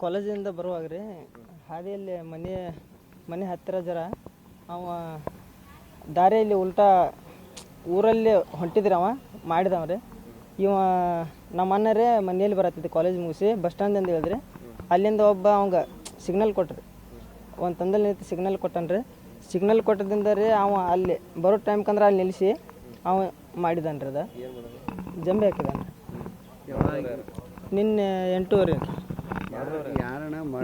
ಕಾಲೇಜಿಂದ ಬರುವಾಗ ರೀ, ಹಾದಿಯಲ್ಲಿ ಮನೆ ಮನೆ ಹತ್ತಿರ ಜರ ಅವ ದಾರಿಯಲ್ಲಿ ಉಲ್ಟಾ ಊರಲ್ಲಿ ಹೊಂಟಿದ್ರಿ ಅವ, ಮಾಡಿದವ ರೀ. ಇವ ನಮ್ಮ ಅಣ್ಣರೇ ಮನೆಯಲ್ಲಿ ಬರತ್ತಿದ್ದೆ ಕಾಲೇಜ್ ಮುಗಿಸಿ ಬಸ್ ಸ್ಟ್ಯಾಂದಿಂದ ಹೇಳಿದ್ರಿ ಅಲ್ಲಿಂದ ಒಬ್ಬ ಅವಂಗ ಸಿಗ್ನಲ್ ಕೊಟ್ರಿ. ಒಂದು ತಂದಲ್ಲಿ ನಿಂತು ಸಿಗ್ನಲ್ ಕೊಟ್ಟನ್ರಿ ಸಿಗ್ನಲ್ ಕೊಟ್ಟದಿಂದ ರೀ ಅವ ಅಲ್ಲಿ ಬರೋ ಟೈಮ್ಕಂದ್ರೆ ಅಲ್ಲಿ ನಿಲ್ಲಿಸಿ ಅವ ಮಾಡಿದಾನ್ರಿ ಅದ. ಜಂಬಿ ಹಾಕಿದಾನ. ನಿನ್ನೆ ಎಂಟೂವರೆ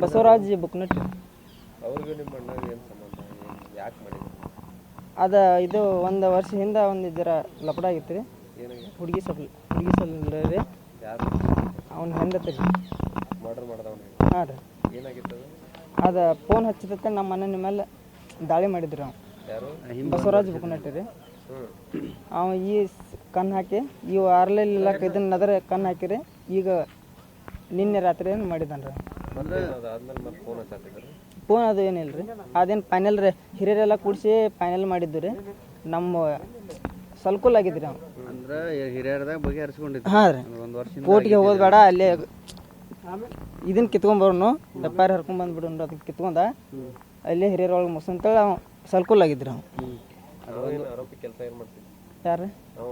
ಬಸವರಾಜ್ ಬುಕ್ನಟ್ ಅವ್ರಿಗೂ ನಿಮ್ಮ ಅಣ್ಣಗೆ ಏನು ಸಂಬಂಧ? ಏನು ಯಾಕೆ ಮಾಡಿದ್ರು ಅದ ಇದು ಒಂದು ವರ್ಷ ಹಿಂದೆ ಒಂದು ಇದರ ಲಪಡ ಆಗಿತ್ತು ರೀ. ಏನಾಗಿ? ಹುಡುಗಿ ಸಲ್ ಹುಡುಗಿ ಸಲ ರೀ. ಯಾರು? ಅವ್ನ ಹೆಂಡತಿ ರೀ. ಮರ್ಡರ್ ಹಾಂ ರೀ. ಏನಾಗಿತ್ತು ಅದು? ಅದು ಫೋನ್ ಹಚ್ಚಿದಕ್ಕೆ ನಮ್ಮ ಮನೆ ಮೇಲೆ ದಾಳಿ ಮಾಡಿದ್ರು ಅವ್ನು. ಯಾರು? ಬಸವರಾಜ್ ಬುಕ್ನಟ್ಟಿ ರೀ. ಅವ ಈ ಸ್- ಕಣ್ಣು ಹಾಕಿ ಇವು ಆರ್ಲೆಲ್ಲ ಇದನ್ನ ನದರ ಕಣ್ಣು ಹಾಕಿರಿ ಈಗ ನಿನ್ನೆ ರಾತ್ರಿ ಏನು ಮಾಡಿದ್ದಾನೆ ರೀ ಫೋನ್ ಅದು ಏನಿಲ್ಲ ರೀ ಅದೇನು ಫೈನಲ್ ರೀ. ಹಿರಿಯರೆಲ್ಲ ಕೂಡಿಸಿ ಫೈನಲ್ ಮಾಡಿದ್ದು ರೀ. ನಮ್ಮ ಸಲ್ಕುಲ್ ಆಗಿದ್ರಿ ಅವ್ನು ಅಂದ್ರೆ ಹಿರಿಯರದಾಗ ಬಗೆಹರಿಸ್ಕೊಂಡಿದ್ದು ಹಾಂ ರೀ. ಒಂದು ಕೋರ್ಟ್ಗೆ ಹೋದ್ಬೇಡ ಅಲ್ಲೇ ಇದನ್ನ ಕಿತ್ಕೊಂಡ್ಬರೋನು ಆರ್ ಹರ್ಕೊಂಡ್ ಬಂದ್ಬಿಡು ಅದಕ್ಕೆ ಕಿತ್ಕೊಂಡ. ಅಲ್ಲೇ ಹಿರಿಯರೊಳಗೆ ಮುಗಿಸಂತೇಳಿ ಅವ್ನು ಸಲ್ಕುಲ್ ಆಗಿದ್ರಿ ಅವ. ಮಾಡ್ತಿದ್ದ ಯಾರು ಅವ.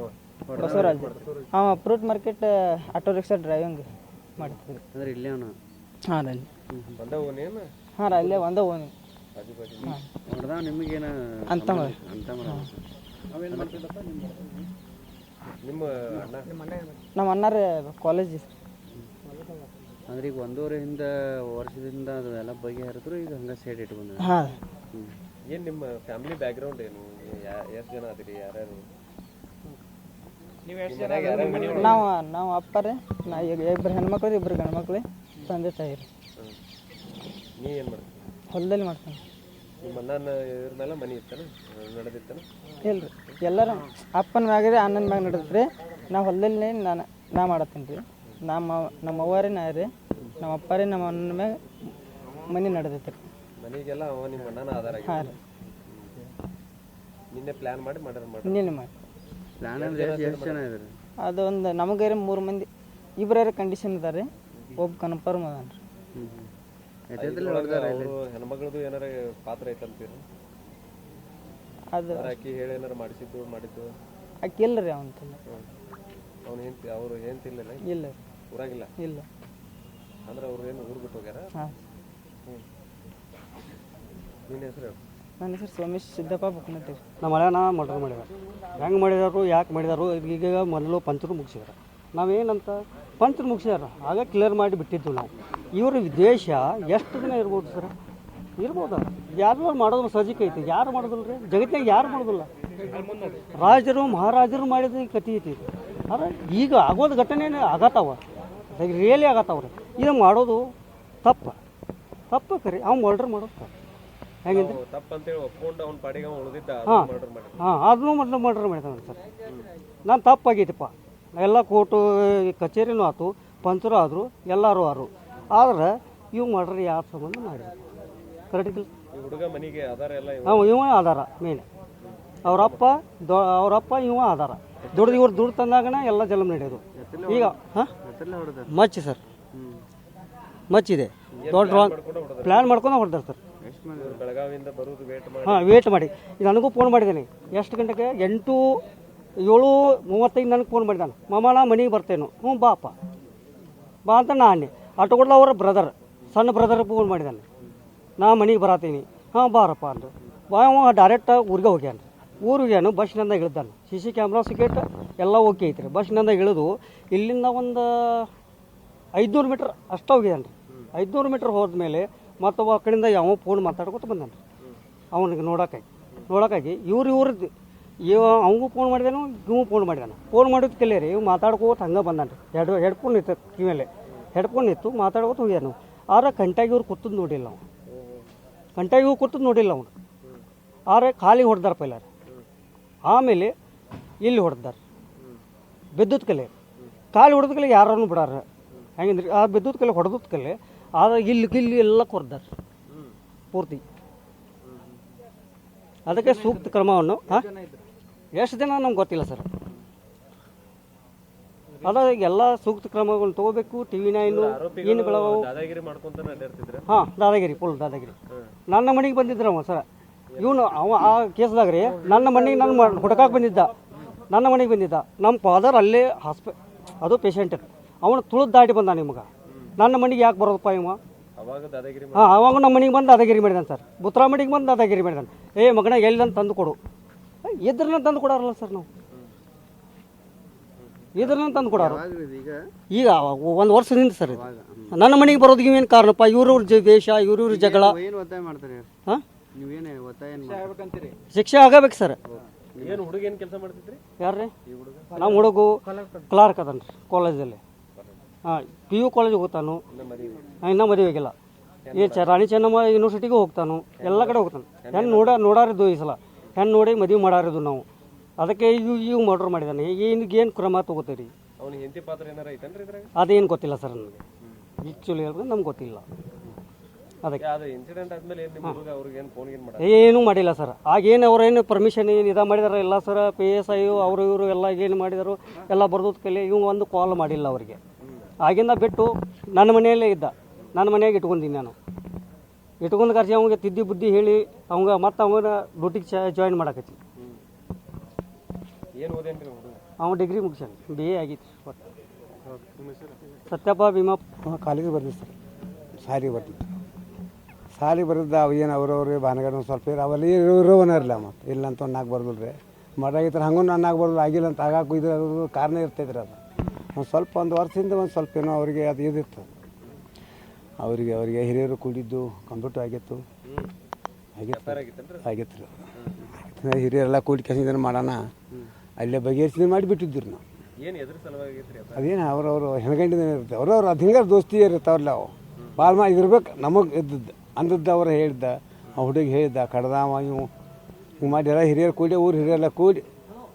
ಬಸವರಾಜ್. ಅವ fruit market auto rickshaw driving ಅಂದ್ರೆ ಇಲ್ಲೇ ಅವನು? ಹಾಂ ಹಾಂ ರೀ ಒಂದೇ ಓನಿ ಹೊಡೆದ ನಿಮಗೇನ ಅಂತ ನಿಮ್ಮ ಅಣ್ಣ? ನಮ್ಮ ಅಣ್ಣಾರೆ ಕಾಲೇಜ್ ಅಂದ್ರೆ ಈಗ ಒಂದೂವರೆ ಹಿಂದ ವರ್ಷದಿಂದ ಅದು ಎಲ್ಲ ಬಗೆಹರಿದ್ರು ಈಗ ಹಂಗ ಸೈಡ್ ಇಟ್ಕೊಂಡ ಹಾಂ. ಹ್ಮ್. ಏನು ನಿಮ್ಮ ಫ್ಯಾಮಿಲಿ ಬ್ಯಾಕ್ಗ್ರೌಂಡ್ ಏನು? ಎಷ್ಟು ಜನ ಅದಿರಿ? ಯಾರ್ಯಾರು? ನಾವು ನಾವು ಅಪ್ಪರೇ ನಾ ಈಗ ಇಬ್ಬರು ಹೆಣ್ಮಕ್ಳು ಇಬ್ಬರು ಗಂಡ್ಮಕ್ಳು ತಂದೆ ತಾಯಿ. ರೀ ನೀ ಏನು ಮಾಡ್ತಿ ಹೊಲದಲ್ಲಿ ಮಾಡ್ತಾನೆ ನಿಮ್ಮ ಅಣ್ಣನ ಇದ್ರ ಮೇಲೆ ಮನೆ ಇತ್ತಾನ? ನಡೆದಿತ್ತಾನ? ಇಲ್ಲ ರೀ ಎಲ್ಲರೂ ಅಪ್ಪನ ಮ್ಯಾಗ ರೀ ಅಣ್ಣನ ಮ್ಯಾಗ ನಡೆದ್ರಿ. ರೀ ನಾ ಹೊಲದಲ್ಲಿ ನಾನು ನಾ ಮಾಡತ್ತೀನಿ ರೀ. ನಮ್ಮ ನಮ್ಮ ಅವ್ವಾರೇ ರೀ ನಾ ರೀ. ನಮ್ಮ ಅಪ್ಪಾರೇ ನಮ್ಮ ಅಣ್ಣನ ಮ್ಯಾಗ ಮನೆ ನಡೆದೈತೆ ರೀ. ಮನೆಗೆಲ್ಲ ಅವ ನಿಮ್ಮ ಅಣ್ಣನ ಆಧಾರ ಆಗಿ ಹಾಂ ರೀ ನಿನ್ನೆ ಪ್ಲಾನ್ ಮಾಡಿ ಮಾಡ್ಯಾರ ಮಾಡಿ ನಿನ್ನೆ ಮಾಡಿ. ಎಷ್ಟು ಎಷ್ಟು ಜನ ಇದ್ದಾರೆ ಅದು ಒಂದು ನಮಗೆ ಮೂರು ಮಂದಿ. ಇಬ್ಬರ ಕಂಡೀಷನ್ ಇದಾರೆ ರೀ. ಒಬ್ಬ ಕನ್ಫರ್ಮ್ ಅದಾನ ರೀ. ಹೆಣ್ಮಗಳದು ಏನಾರ ಪಾತ್ರ ಐತಂತೀರಿ? ಅದು ಆಕಿ ಹೇಳಿ ಏನಾರ ಮಾಡಿಸಿದ್ದು ಮಾಡಿದ್ದು? ಆಕಿ ಇಲ್ಲ ರೀ ಅವನ ಅವ್ನು ಏನ್ ಅವ್ರು ಏನ್ ಇಲ್ಲ? ಇಲ್ಲ ಊರಾಗಿಲ್ಲ? ಇಲ್ಲ. ಅಂದ್ರೆ ಅವ್ರು ಏನು ಊರು ಬಿಟ್ಟು ಹೋಗ್ಯಾರ? ಹಾಂ. ನಿನ್ನ ಹೆಸರು ನನ್ನ ಹೆಸರು ಸೋಮೇಶ್ ಸಿದ್ದಪ್ಪ ಬುಕ್ನಟ್ಟಿ ರೀ ನಮ್ಮ ಮಳೆನ ಮರ್ಡರ್ ಮಾಡಿದಾರೆ ಹೆಂಗೆ ಮಾಡಿದಾರು, ಯಾಕೆ ಮಾಡಿದಾರು ಈಗ ಮೊದಲು ಪಂಚರು ಮುಗಿಸಿದಾರೆ ನಾವೇನಂತ, ಪಂಚರು ಮುಗಿಸಿದಾರ. ಆಗ ಕ್ಲಿಯರ್ ಮಾಡಿ ಬಿಟ್ಟಿದ್ದು ನಾವು. ಇವರು ದೇಶ ಎಷ್ಟು ದಿನ ಇರ್ಬೋದು ಸರ್? ಇರ್ಬೋದು? ಯಾರು ಮಾಡೋದು ಸಜ್ಜಿಕ ಐತಿ. ಯಾರು ಮಾಡೋದಿಲ್ಲ ರೀ? ಜಗತ್ತಿನಾಗ ಯಾರು ಮಾಡೋದಿಲ್ಲ? ರಾಜರು, ಮಹಾರಾಜರು ಮಾಡಿದ ಕತಿ ಐತಿ. ಆದ್ರೆ ಈಗ ಆಗೋದು ಘಟನೆ ಆಗತ್ತಾವ ರಿಯಲಿ ಆಗತ್ತಾವ್ರಿ ಇದು ಮಾಡೋದು ತಪ್ಪ. ತಪ್ಪ ಕರಿ. ಅವ್ನು ಮರ್ಡರ್ ಮಾಡೋದು ಹಾಂ. ಅದನ್ನು ಮೊದಲು ಮರ್ಡರ್ ಮಾಡಿದ್ದಾನೆ ಸರ್. ನಾನು ತಪ್ಪಾಗೈತಪ್ಪ. ಎಲ್ಲ ಕೋರ್ಟು ಕಚೇರಿನೂ ಆಯ್ತು ಪಂಚರು ಆದರು ಎಲ್ಲರೂ ಆರು ಆದ್ರೆ ಇವು ಮರ್ಡರ್ ಯಾವ ಸಂಬಂಧ ಮಾಡಿದ್ರು? ಕರೆಕ್ಟಿಲ್ಲ ಹಾಂ ಇವ. ಆಧಾರ ಮೇನ್ ಅವರಪ್ಪ ದೊ ಅವರಪ್ಪ ಇವ ಆಧಾರ. ದುಡ್ದು ಇವ್ರು ದುಡ್ಡು ತಂದಾಗನ ಎಲ್ಲ ಜಲಮ್ ನಡೆಯೋದು. ಈಗ ಹಾಂ? ಮಚ್ಚಿ ಸರ್. ಮಚ್ಚಿದೆ ದೊಡ್ಡ ಪ್ಲ್ಯಾನ್ ಮಾಡ್ಕೊಂಡು ಹೊಡೆದಾರೆ ಸರ್. ವೇಟ್ ಮಾಡಿ. ಹಾಂ ವೇಟ್ ಮಾಡಿ. ನನಗೂ ಫೋನ್ ಮಾಡಿದ್ದೀನಿ ಎಷ್ಟು ಗಂಟೆಗೆ? ಎಂಟು, ಏಳು, ಮೂವತ್ತೈದು ನನಗೆ ಫೋನ್ ಮಾಡಿದ್ದಾನೆ ಮಾಮ ನಾ ಮನೆಗೆ ಬರ್ತೇನು. ಹ್ಞೂ ಬಾಪ ಬಾ ಅಂತ ನಾ ಅನ್ನಿ ಅವರ ಬ್ರದರ್ ಸಣ್ಣ ಬ್ರದರ್ ಫೋನ್ ಮಾಡಿದ್ದಾನೆ ನಾ ಮನೆಗೆ ಬರತ್ತೀನಿ ಹಾಂ, ಬಾರಪ್ಪ ಅಂದು ಬಾ ಡೈರೆಕ್ಟ್ ಊರಿಗೆ ಹೋಗ್ಯಾನ. ಊರಿಗೆ ಬಸ್ನಿಂದ ಇಳಿದಾನೆ. ಸಿ ಸಿ ಕ್ಯಾಮ್ರಾ ಸಿಕೇಟ್ ಎಲ್ಲ ಓಕೆ ಐತ್ರಿ. ಬಸ್ನಿಂದ ಇಳಿದು ಇಲ್ಲಿಂದ ಒಂದು ಐದುನೂರು ಮೀಟ್ರ್ ಅಷ್ಟು ಹೋಗಿದ್ದಾನೆ ರೀ ಐದುನೂರು ಮೀಟ್ರ್ ಹೋದ್ಮೇಲೆ ಮತ್ತು ಆ ಕಡೆಯಿಂದ ಯಾವ ಫೋನ್ ಮಾತಾಡ್ಕೊತ ಬಂದಾನೆ ಅವನಿಗೆ ನೋಡೋಕ್ಕಾಗಿ ನೋಡೋಕ್ಕಾಗಿ ಇವ್ರು ಇವ್ರದ್ದು. ಇವ ಅವಂಗೂ ಫೋನ್ ಮಾಡಿದಾನು ಇವು ಫೋನ್ ಮಾಡಿದಾನೆ. ಫೋನ್ ಮಾಡಿದ ಕಲಿಯರಿ ಇವು ಮಾತಾಡ್ಕೋತ ಹಂಗೆ ಬಂದಾನೆ ಹೆಡ್ ಹೆಡ್ಫೋನ್ ಇತ್ತು ಕಿವಿಯಲ್ಲಿ ಹೆಡ್ಫೋನ್ ಇತ್ತು, ಮಾತಾಡ್ಕೋತ ಹೋಗ್ಯಾನು ಆದ್ರೆ ಕಂಟಾಗಿ ಇವ್ರು ಕೂತದ್ದು ನೋಡಿಲ್ಲ ಅವನು. ಕಂಟಾಗಿ ಇವ್ರು ಕೂತದ್ದು ನೋಡಿಲ್ಲ ಅವನು. ಆದರೆ ಖಾಲಿ ಹೊಡೆದಾರ ಪೈಲಾರ. ಆಮೇಲೆ ಇಲ್ಲಿ ಹೊಡೆದಾರ. ಬಿದ್ದುತ್ ಕಲೆ. ಕಾಲು ಹೊಡೆದ ಕಲೆ ಯಾರನ್ನು ಬಿಡಾರ? ಹೆಂಗಂದ್ರಿ? ಆ ಬಿದ್ದುತ್ ಕಲೆ ಹೊಡೆದ ಕಲೆ ಆದ್ರೆ ಇಲ್ಲಿ ಇಲ್ಲಿ ಎಲ್ಲ ಕೊರ್ದಾರ. ಪೂರ್ತಿ. ಅದಕ್ಕೆ ಸೂಕ್ತ ಕ್ರಮವನ್ನು ಹಾಂ? ಎಷ್ಟು ದಿನ ನಮ್ಗೆ ಗೊತ್ತಿಲ್ಲ ಸರ್. ಅದ ಎಲ್ಲ ಸೂಕ್ತ ಕ್ರಮಗಳನ್ನ ತಗೋಬೇಕು ಟಿ ವಿ ನೈನು ಏನು ಅಡ್ಡಾಡ್ತಿದ್ರ. ಹಾಂ ದಾದಾಗಿರಿ ಫುಲ್ ದಾದಾಗಿರಿ. ನನ್ನ ಮನೆಗೆ ಬಂದಿದ್ರ ಅವ ಸರ. ಇವನು ಅವ ಆ ಕೇಸ್ದಾಗ ರೀ ನನ್ನ ಮನೆಗೆ ನನ್ನ ಹುಡುಕಾಕ್ ಬಂದಿದ್ದ. ನನ್ನ ಮನೆಗೆ ಬಂದಿದ್ದ. ನಮ್ಮ ಫಾದರ್ ಅಲ್ಲೇ ಹಾಸ್ಪಿ ಅದು ಪೇಷಂಟ್ ಅವನು ತುಳಿದು ದಾಟಿ ಬಂದ ನಿಮ್ಗೆ ನನ್ನ ಮನೆಗೆ ಯಾಕೆ ಬರೋದಪ್ಪ ಇವ? ಅವಾಗ ದಾದಾಗಿರಿ ಹಾಂ ಅವಾಗ ನಮ್ಮ ಮನೆಗೆ ಬಂದು ದಾದಾಗಿರಿ ಮಾಡಿದಾನೆ ಸರ್. ಬುತ್ರಾ ಮನೆಗೆ ಬಂದು ದಾದಾಗಿರಿ ಮಾಡಿದಾನೆ. ಏ ಮಗನ ಎಲ್ಲಿ ತಂದು ಕೊಡು. ಇದ್ರನ್ನ ತಂದು ಕೊಡಾರಲ್ಲ ಸರ್ ನಾವು. ಇದ್ರನ್ನ ತಂದು ಕೊಡಾರ. ಈಗ? ಈಗ ಒಂದು ವರ್ಷದಿಂದ ಸರ್ ಇದು. ನನ್ನ ಮನೆಗೆ ಬರೋದಕ್ಕೆ ಏನು ಕಾರಣಪ್ಪ? ಇವ್ರವ್ರ ದೇಶ, ಇವ್ರು ಇವ್ರವ್ರ ಜಗಳ. ಏನು ಒತ್ತಾಯ ಮಾಡ್ತಾರೆ? ಹಾಂ? ನೀವೇನು ಒತ್ತಾಯ ಏನು ಮಾಡ್ತೀರಿ ಶಿಕ್ಷೆ ಆಗಬೇಕು ಸರ್. ಏನು ಹುಡುಗ ಏನು ಕೆಲಸ ಮಾಡ್ತಿದ್ರಿ? ಯಾರ್ರಿ? ನಮ್ಮ ಹುಡುಗು ಕ್ಲಾರ್ಕ್ ಅದನ್ರಿ ಕಾಲೇಜಲ್ಲಿ ಹಾಂ ಪಿ ಯು ಕಾಲೇಜಿಗೆ ಹೋಗ್ತಾನು ಇನ್ನೂ ಮದುವೆ ಆಗಿಲ್ಲ. ಈ ಚ ರಾಣಿ ಚೆನ್ನಮ್ಮ ಯೂನಿವರ್ಸಿಟಿಗೂ ಹೋಗ್ತಾನು. ಎಲ್ಲ ಕಡೆ ಹೋಗ್ತಾನೆ. ಹೆಣ್ಣು ನೋಡ ನೋಡಾರಿದ್ದು ಈ ಸಲ. ಹೆಣ್ಣು ನೋಡಿ ಮದುವೆ ಮಾಡಾರಿದ್ದು ನಾವು. ಅದಕ್ಕೆ ಈಗ ಈಗ ಮರ್ಡರ್ ಮಾಡಿದ್ದಾನೆ. ಈಗ ಏನು ಕ್ರಮ ತಗೋತೀರಿ? ಅದೇನು ಗೊತ್ತಿಲ್ಲ ಸರ್ ನನಗೆ. ಆ್ಯಕ್ಚುಲಿ ಹೇಳಿದ್ರೆ ನಮ್ಗೆ ಗೊತ್ತಿಲ್ಲ. ಅದಕ್ಕೆ. ಏನ್ ಮಾಡಿಲ್ಲ ಸರ್. ಆಗೇನು ಅವರೇನು ಪರ್ಮಿಷನ್ ಏನು ಇದು ಮಾಡಿದಾರೆ? ಎಲ್ಲ ಸರ್ ಪಿ ಎಸ್ ಐ ಅವರು ಇವರು ಎಲ್ಲ ಏನು ಮಾಡಿದರು? ಎಲ್ಲ ಬರ್ದೋದ್ ಕೈಲಿ ಇವ್ ಒಂದು ಕಾಲ್ ಮಾಡಿಲ್ಲ ಅವರಿಗೆ. ಆಗಿಂದ ಬಿಟ್ಟು ನನ್ನ ಮನೆಯಲ್ಲೇ ಇದ್ದ. ನನ್ನ ಮನೆಯಾಗೆ ಇಟ್ಕೊಂಡಿನಿ ನಾನು. ಇಟ್ಕೊಂಡು ಕರ್ಸಿ ಅವಂಗೆ ತಿದ್ದಿ ಬುದ್ಧಿ ಹೇಳಿ ಅವಂಗ ಮತ್ತೆ ಅವನ ಡ್ಯೂಟಿಗೆ ಚ ಜಾಯಿನ್ ಮಾಡಕತ್ತಿ. ಅವ ಡಿಗ್ರಿ ಮುಗಿಸ್ಯಾನ. ಬಿ ಎ ಆಗಿತ್ತು ಒಟ್ಟು. ಸತ್ಯಪ್ಪ ಭೀಮಾ. ಕಾಲೇಜಿಗೆ ಬರ್ತೀವಿ ಸರ್. ಸಾರಿ ಬರ್ತಿತ್ತು ಸಾರಿ ಬರೆದ ಅವು ಏನು ಅವ್ರವ್ರಿ ಭಾನಗಡ ಒಂದು ಸ್ವಲ್ಪ ಇರೋ ಅವಲ್ಲಿ ಇರೋವನ ಇರಲಿಲ್ಲ ಮತ್ತು. ಇಲ್ಲ ಅಂತ ಒಂದು ನಾಲ್ಕು ಬರ್ದಿಲ್ಲ ರೀ ಮಾಡಾಗಿತ್ತು ಹಂಗೂ ನಾನು ನಾಲ್ಕು ಬರೋದು ಆಗಿಲ್ಲ ಅಂತ ಆಗಾಕು ಇದ್ರ ಅದು ಕಾರಣ ಇರ್ತೈತ್ರಿ ಅದು. ಒಂದು ಸ್ವಲ್ಪ ಒಂದು ವರ್ಷದಿಂದ ಒಂದು ಸ್ವಲ್ಪ ಏನೋ ಅವರಿಗೆ ಅದು ಇದಿತ್ತು. ಅವರಿಗೆ ಅವರಿಗೆ ಹಿರಿಯರು ಕೂಡಿದ್ದು ಕಂಪ್ಯೂಟರ್ ಆಗಿತ್ತು. ಆಗಿತ್ತು. ಆಗಿತ್ತು. ರೀ ಹಿರಿಯರೆಲ್ಲ ಕೂಡಿ ಕೆಲಸ ಮಾಡೋಣ. ಅಲ್ಲೇ ಬಗೆಹರಿಸಿದ್ರೆ ಮಾಡಿಬಿಟ್ಟಿದ್ದರು ನಾವು. ಅದೇನು ಅವ್ರವ್ರು ಹೆಣ್ಗಂಡಿನ ಇರುತ್ತೆ. ಅವ್ರವ್ರು ಅದು ಹಿಂಗಾರು ದೋಸ್ತಿ ಇರ್ತಾವಲ್ಲ ಅವು. ಭಾಳ ಮಾ ಇದಿರ್ಬೇಕು. ನಮಗೆ ಇದ್ದದ್ದು ಅಂದದ್ದು ಅವ್ರು ಹೇಳಿದ್ದ ಆ ಹುಡುಗಿ ಹೇಳಿದ್ದ ಕಡ್ದಾವ ಇವು. ಹಿಂಗೆ ಮಾಡಿ ಎಲ್ಲ ಹಿರಿಯರು ಕೂಡಿ ಊರು ಹಿರಿಯರೆಲ್ಲ ಕೂಡಿ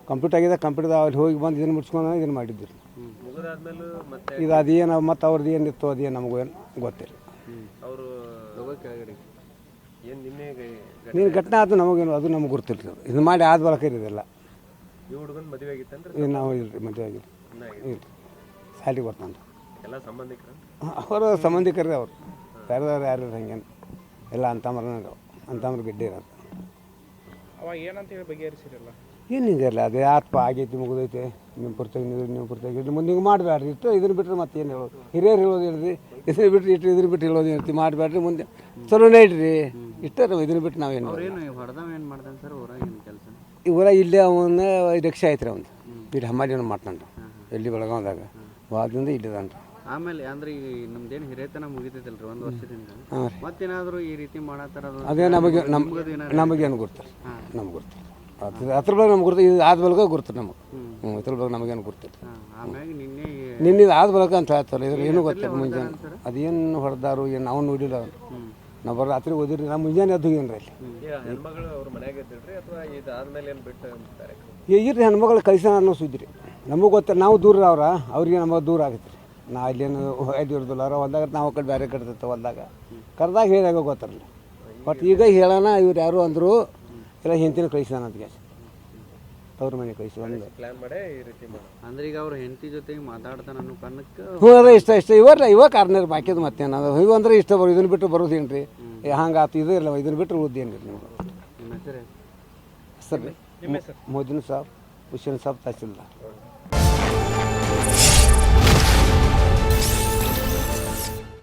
ಕಂಪ್ಯೂಟರ್ ಆಗಿದೆ ಕಂಪ್ಯೂಟರ್ ಅಲ್ಲಿ ಹೋಗಿ ಬಂದು ಇದನ್ನು ಮುಟ್ಸ್ಕೊಂಡು ಇದನ್ನು ಮಾಡಿದ್ರು. ಮುಗಿದಾದ್ಮೇಲೆ ಮತ್ತೆ ಇದು ಅದೇನು ಮತ್ತು ಅವ್ರದ್ದು ಏನಿತ್ತು ಅದೇನು ನಮಗೂ ಏನು ಗೊತ್ತಿಲ್ಲ. ಅವರು ಕೆಳಗಡೆ. ಏನು ನಿನ್ನೆ ನೀನು ಘಟನೆ ಆಯ್ತು ನಮಗೇನು ಅದು ನಮ್ಗೆ ಗೊತ್ತಿಲ್ಲ ಇದು ಮಾಡಿ ಆದ ಬಳಕ ಇರೋದಿಲ್ಲ ಈ ಹುಡುಗನ್ ಮದುವೆ ಆಗಿತ್ತಂದ್ರೆ? ಇದು ನಾವು ಇಲ್ರಿ ಮದುವೆ ಆಗಿಲ್ಲ. ಇಲ್ರಿ. ಸಾಲಿಗೆ ಬರ್ತಾನೆ ಎಲ್ಲ ಸಂಬಂಧಿಕರ? ಅವರ ಸಂಬಂಧಿಕರೇ ಅವರು. ಬೇರೆದವ್ರು ಯಾರು ಹಂಗೇನು. ಎಲ್ಲ ಅಂತಮ್ರ ಅಂತಮ್ರ ಗಿಡ್ಡಿರಂತ ಇರೋದು. ಅವಾಗ ಏನಂತ ಹೇಳಿ ಬಗೆಹರಿಸಿರಲ್ಲ? ಏನು ಹಿಂಗಿರಲ್ಲ ಅದೇ ಆತ್ಮ ಆಗೈತಿ ಮುಗಿದೈತೆ. ನಿಮ್ಮ ಪುರ್ತಾಗಿ ನೀವು ನಿಮ್ಮ ಪುರ್ತಾಗಿ ಮುಂದೆ ಹಿಂಗೆ ಮಾಡಬೇಡ್ರಿ ಇಟ್ಟು ಇದನ್ನ ಬಿಟ್ಟರೆ ಮತ್ತೆ ಏನು ಹೇಳೋದು? ಹಿರಿಯರು ಹೇಳೋದು ಹೇಳ್ರಿ. ಇದನ್ನು ಬಿಟ್ಟರೆ ಇಟ್ಟು ಇದನ್ನು ಬಿಟ್ಟು ಹೇಳೋದು ಹೇಳ್ತಿ. ಮಾಡಬೇಡ್ರಿ ಮುಂದೆ. ಚಲೋನೇ ಇಡ್ರಿ ಇಷ್ಟೇ ನಾವು ಇದನ್ನ ಬಿಟ್ಟು ನಾವು ಏನು ಈ ಇವರ ಇಲ್ಲೇ ಅವನ ರಿಕ್ಷಾ ಐತ್ರಿ ಅವ್ನು ಇಲ್ಲಿ ಹಮ್ಮಾಡಿ ಮಾಡ್ತಾನೆ ಎಲ್ಲಿ ಬೆಳಗಾವ್ದಾಗ. ವಾರದಿಂದ ಇಲ್ಲಿದಾನ್ರಿ ಆಮೇಲೆ ಅಂದ್ರೆ ಈಗ ನಮ್ದೇನು ಹಿರಿಯತನ ಮುಗಿತೈತಲ್ರಿ ಒಂದು ವರ್ಷದಿಂದ? ಮತ್ತೇನಾದ್ರೂ ಈ ರೀತಿ ಮಾಡತ್ತಾರ ಅದೇ ನಮಗೆ ನಮ್ಗೆ ನಮಗೇನು ಗುರ್ತಿಲ್ಲ ನಮ್ಗೆ ಗುರ್ತಿಲ್ಲ ಅದ್ರ ಅದ್ರ ಬಗ್ಗೆ ನಮ್ಗೆ ಗುರ್ತು ಇದು ಆದ ಬಳಿಕ ಗುರ್ತು ನಮಗೆ. ಹ್ಞೂ ಇದ್ರ ಬಗ್ಗೆ ನಮಗೇನು ಗುರ್ತಿಲ್ಲ. ಆಮ್ಯಾಗ ನಿನ್ನೆ ನಿನ್ನೆ ಇದು ಆದ ಬಳಿಕ ಅಂತ ಹೇಳ್ತಾರೆ ಇದ್ರ ಏನೂ ಗೊತ್ತಿಲ್ಲ ಮುಂಜಾನೆ. ಅದೇನು ಹೊಡೆದಾರು ಏನು ನಾವು ನೋಡಿಲ್ಲ ಅವ್ನು ನಾವು ಬರೋ ರಾತ್ರಿ ಓದಿರಿ ನಾವು ಮುಂಜಾನೆ ಅದು ಏನು ರೀ ಅಲ್ಲಿ ಈಗ ಹೆಣ್ಮಗಳು ಅವ್ರ ಮನ್ಯಾಗ ಇದ್ದಿಲ್ರಿ ಅಥವಾ ಇದಾದ್ಮೇಲೆ ಏನ್ ಬಿಟ್ಟು ಈ ಇರ್ರಿ ಹೆಣ್ಮಗಳು ಕಳಿಸ ಅನ್ನೋ ಸುದ್ದಿ ರೀ ನಮಗೆ ಗೊತ್ತ ನಾವು ದೂರ ಅವ್ರ ಅವ್ರಿಗೆ ನಮಗೆ ದೂರ ಆಗುತ್ತೆ ರೀ. ನಾ ಇಲ್ಲೇನು ಇದು ಇರೋದಿಲ್ಲ ಅವ್ರ ಹೊಲ್ದಾಗ ನಾವು ಕಡೆ ಬೇರೆ ಕಡೆ ಇರ್ತೀವಿ ಹೊಲ್ದಾಗ ಕರೆದಾಗ ಹೇಳಿದಾಗ ಗೊತ್ತಿರಲಿಲ್ಲ ಬಟ್ ಈಗ ಹೇಳೋಣ ಇವ್ರು ಯಾರು ಅಂದರು ಎಲ್ಲ ಹೆಂಡತಿನ ಕಳಿಸ್ತಾನ ಅಂತ ಗ್ಯಾಸ್ ಅವ್ರ ಮನೆ ಕಳಿಸಿ ಒಂದು. ಪ್ಲಾನ್ ಮಾಡೇ ಈ ರೀತಿ ಮಾಡಿ ಅಂದ್ರೆ ಈಗ ಅವ್ರ ಹೆಂಡತಿ ಜೊತೆಗೆ ಮಾತಾಡ್ತಾನ ಅನ್ನೋ ಕಾರಣಕ್ಕೆ ಹ್ಞೂ ಅದೇ ಇಷ್ಟ ಇಷ್ಟ. ಇವರ ಇವ ಕಾರ್ನರ್ ಬಾಕಿದ್ ಮತ್ತೇನು ಅದ. ಇವು ಅಂದ್ರೆ ಇಷ್ಟ ಬರೋ ಇದನ್ನ ಬಿಟ್ಟು ಬರೋದೇನು ರೀ ಹಂಗೆ ಆತು ಇದು ಇಲ್ಲ ಇದನ್ನ ಬಿಟ್ಟು ಉದ್ದೇನು ರೀ ನಿಮ್ಗೆ ನಿಮ್ಮ ಹೆಸರು ಸರ್. ಮೋದಿನ ಸಾಬ್ ಹುಸೇನ್ ಸಾಬ್ ತಹಸೀಲ್ದಾರ್.